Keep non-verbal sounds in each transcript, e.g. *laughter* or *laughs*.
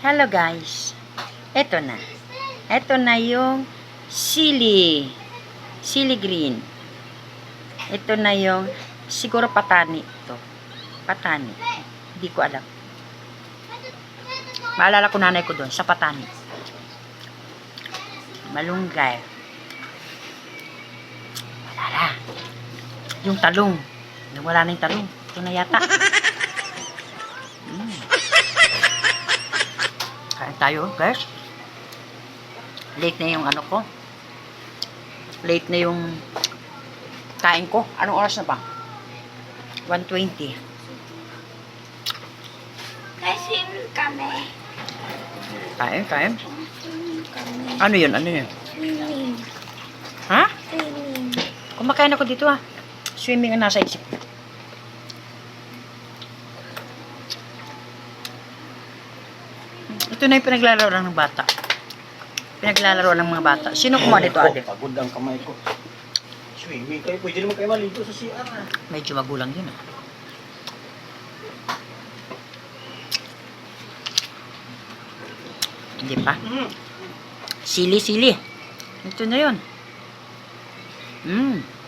Hello guys. Ito na. Ito na yung sili. Sili green. Ito na yung siguro patani ito. Patani. Hindi ko alam. Maalala ko nanay ko doon sa patani. Malunggay. Wala na. Yung talong. Wala na yung talong. Ito na yata. Tayo, guys. Late na yung ano ko. Late na yung kain ko. Anong oras na ba? 1.20. Kasi kami. Kain, kain. Ano yun? Ano yun? Swimming. Ha? Swimming. Kumakain ako dito ah. Swimming ang nasa isip ko. Ito na yung pinaglalaro ng bata. Pinaglalaro ng mga bata. Sino kumuha dito, ate? Pagod ang kamay ko. Swimming kayo. Pwede naman kayo maligo sa CR ah. Medyo magulang yun ah. Hindi pa? Sili, sili. Ito na yun. Mm.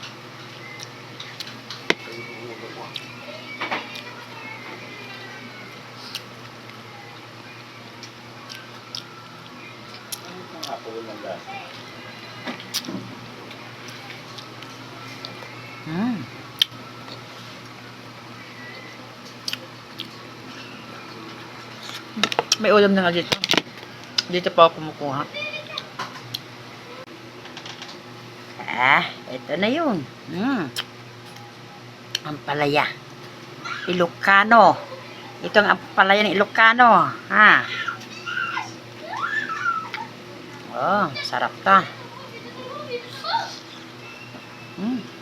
Apple ng gas. Mm. May ulam na nga dito. Dito pa ako kumukuha. Ah, ito na yun. Mm. Ang palaya. Ilocano. Ito ang palaya ng Ilocano. Ha? Oh, sarap ta. Mm.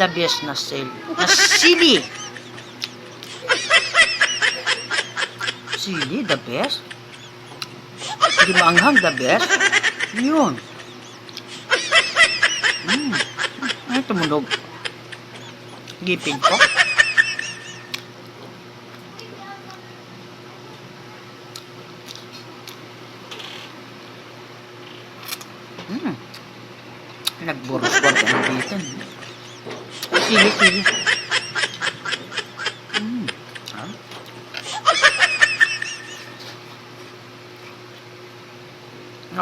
the best na sale. Na sili. Sili, the best. Hindi maanghang, the best. Yun. Mm. Ay, tumunog. Gipin ko. Mm. Nagburos-buros ang bitin. Sili, sili. Mm. Ah.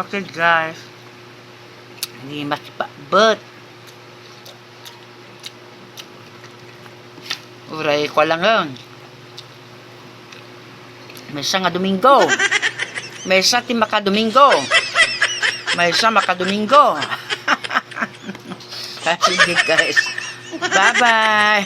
Okay, guys. Hindi masipa. But, uray ko lang yun. Mesa nga Domingo. Mesa ti maka Domingo. Mesa maka Domingo. *laughs* Sige guys. Bye-bye.